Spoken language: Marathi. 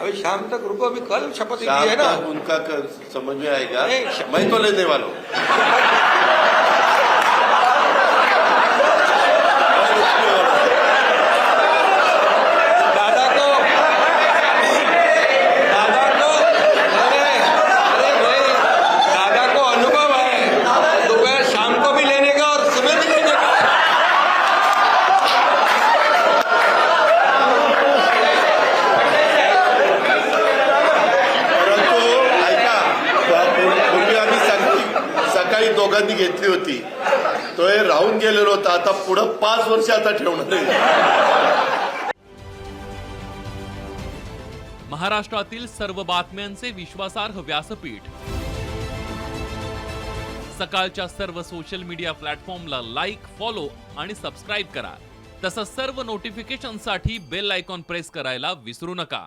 अभी शाम तक रुको अभी कल शपथ ली है ना। उनका कर, समझ में आएगा। मैं तो लेने वाला हूँ। सकाळी दोघांनी घेतली होती. तो हे राहून गेलेलो होता. आता पुढं पाच वर्ष आता ठेवणार आहे. महाराष्ट्रातील सर्व बातम्यांचे विश्वासार्ह व्यासपीठ. सकाळच्या सर्व सोशल मीडिया प्लॅटफॉर्मला लाईक फॉलो आणि सबस्क्राईब करा. तसंच सर्व नोटिफिकेशनसाठी बेल आयकॉन प्रेस करायला विसरू नका.